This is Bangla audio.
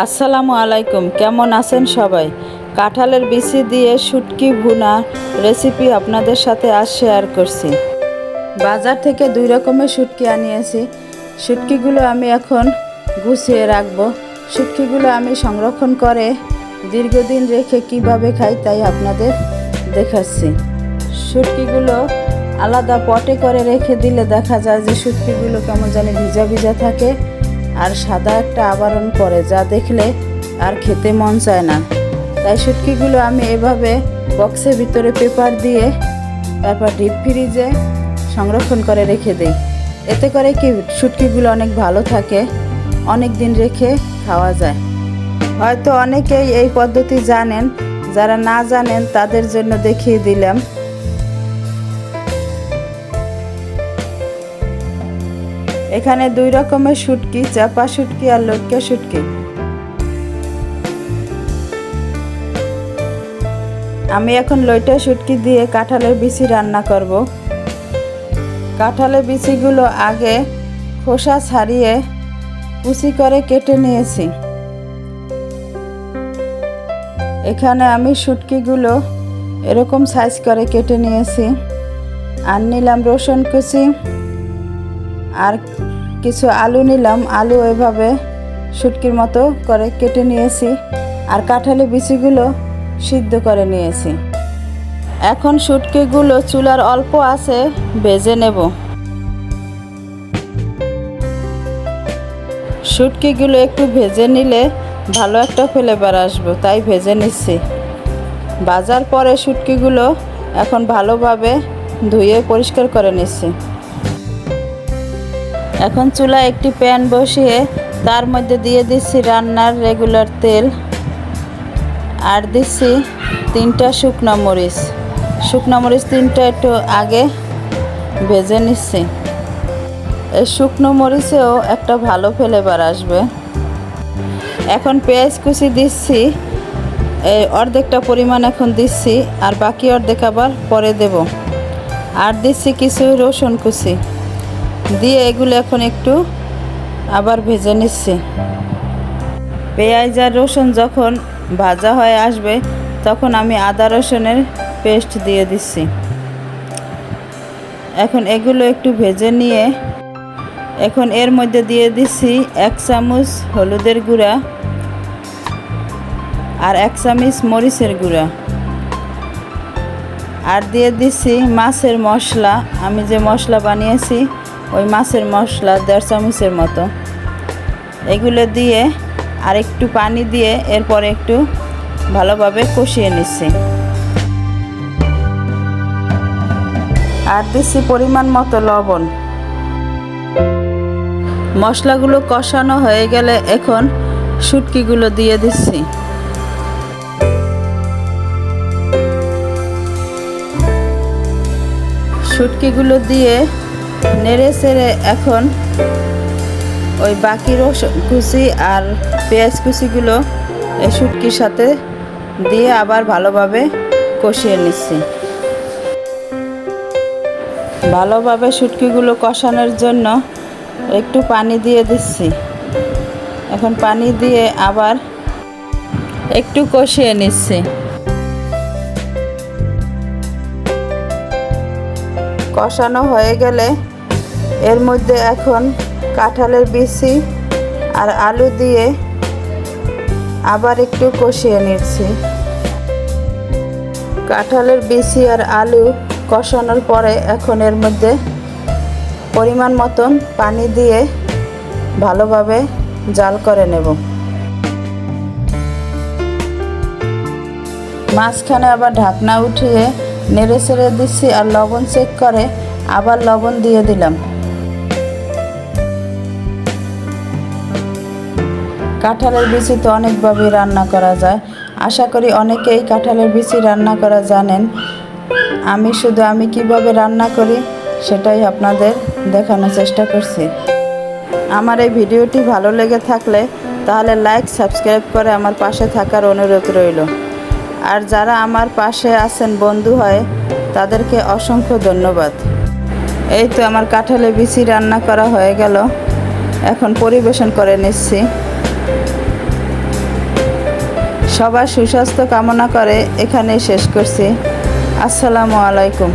আসসালামু আলাইকুম, কেমন আছেন সবাই? কাঁঠালের বিচি দিয়ে শুটকি ভুনা রেসিপি আপনাদের সাথে আজ শেয়ার করছি। বাজার থেকে দুই রকমের শুটকি আনিয়েছি। শুটকিগুলো আমি এখন গুছিয়ে রাখব। শুটকিগুলো আমি সংরক্ষণ করে দীর্ঘদিন রেখে কীভাবে খাই তাই আপনাদের দেখাচ্ছি। শুটকিগুলো আলাদা পটে করে রেখে দিলে দেখা যায় যে শুটকিগুলো কেমন জানি ভিজা ভিজা থাকে। আর সাদা একটা আবরণ পড়ে যা দেখলে আর খেতে মন চায় না। তাই শুটকিগুলো আমি এভাবে বক্সের ভিতরে পেপার দিয়ে, তারপর ডিপ ফ্রিজে সংরক্ষণ করে রেখে দিই। এতে করে কি শুটকিগুলো অনেক ভালো থাকে অনেক দিন রেখে খাওয়া যায়। হয়তো অনেকেই এই পদ্ধতি জানেন, যারা না জানেন তাদের জন্য দেখিয়ে দিলাম। এখানে দুই রকমের শুটকি, চাপা শুটকি আর লটকা শুটকি। আমি এখন লইটা শুটকি দিয়ে কাঁঠালের বিচি রান্না করব। কাঁঠালের বিচিগুলো আগে খোসা ছাড়িয়ে কুচি করে কেটে নিয়েছি। এখানে আমি শুটকিগুলো এরকম সাইজ করে কেটে নিয়েছি। আর নিলাম রসুন কুচি আর কিছু আলু নিলাম। আলু এভাবে শুটকির মতো করে কেটে নিয়েছি আর কাঁঠালি বিচিগুলো সিদ্ধ করে নিয়েছি। এখন শুটকিগুলো চুলার অল্প আছে ভেজে নেব। শুটকিগুলো একটু ভেজে নিলে ভালো একটা ফ্লেভার আসবে, তাই ভেজে নিচ্ছি। বাজার পরে শুটকিগুলো এখন ভালোভাবে ধুয়ে পরিষ্কার করে নিচ্ছি। এখন চুলা একটি প্যান বসিয়ে তার মধ্যে দিয়ে দিচ্ছি রান্নার রেগুলার তেল। আর দিচ্ছি তিনটা শুকনো মরিচ। শুকনো মরিচ তিনটা একটু আগে ভেজে নিচ্ছি। এই শুকনো মরিচেও একটা ভালো ফ্লেভার আসবে। এখন পেঁয়াজ কুচি দিচ্ছি। এই অর্ধেকটা পরিমাণ এখন দিচ্ছি। আর বাকি অর্ধেক আবার পরে দেব। আর দিচ্ছি কিছু রসুন কুচি। দিয়ে এগুলো এখন একটু আবার ভেজে নিচ্ছি। পেঁয়াজ আর রসুন যখন ভাজা হয়ে আসবে, তখন আমি আদা রসুনের পেস্ট দিয়ে দিচ্ছি। এখন এগুলো একটু ভেজে নিয়ে এখন এর মধ্যে দিয়ে দিচ্ছি এক চামচ হলুদের গুঁড়া আর এক চামচ মরিচের গুঁড়া। আর দিয়ে দিচ্ছি মাছের মশলা। আমি যে মশলা বানিয়েছি ওই মাছের মশলা দেড় চামচের মতো। এগুলো দিয়ে আর একটু পানি দিয়ে এরপরে একটু ভালোভাবে কষিয়ে নিচ্ছি। আর দিচ্ছি পরিমাণ মতো লবণ। মশলাগুলো কষানো হয়ে গেলে এখন শুটকিগুলো দিয়ে দিচ্ছি। শুটকিগুলো দিয়ে নেড়ে চেড়ে এখন ওই বাকি রসুন কুচি আর পেঁয়াজ কুচিগুলো এই শুটকির সাথে দিয়ে আবার ভালোভাবে কষিয়ে নিচ্ছি। ভালোভাবে শুটকিগুলো কষানোর জন্য একটু পানি দিয়ে দিচ্ছি। এখন পানি দিয়ে আবার একটু কষিয়ে নিচ্ছি। কষানো হয়ে গেলে এর মধ্যে এখন কাঁঠালের বিচি আর আলু দিয়ে আবার একটু কষিয়ে নিচ্ছি। কাঁঠালের বিচি আর আলু কষানোর পরে এখন এর মধ্যে পরিমাণ মতন পানি দিয়ে ভালোভাবে জাল করে নেব। মাঝখানে আবার ঢাকনা উঠিয়ে নেড়ে ছেড়ে দিচ্ছি আর লবণ চেক করে আবার লবণ দিয়ে দিলাম। কাঁঠালের বিচি তো অনেকভাবেই রান্না করা যায়। আশা করি অনেকেই কাঁঠালের বিচি রান্না করা জানেন। আমি শুধু আমি কীভাবে রান্না করি সেটাই আপনাদের দেখানোর চেষ্টা করছি। আমার এই ভিডিওটি ভালো লেগে থাকলে তাহলে লাইক, সাবস্ক্রাইব করে আমার পাশে থাকার অনুরোধ রইল। আর যারা আমার পাশে আছেন বন্ধু হয়, তাদেরকে অসংখ্য ধন্যবাদ। এই তো আমার কাঁঠালে বিচি রান্না করা হয়ে গেল। এখন পরিবেশন করে নিচ্ছি। সবার সুস্বাস্থ্য কামনা করে এখানে শেষ করছি। আসসালামু আলাইকুম।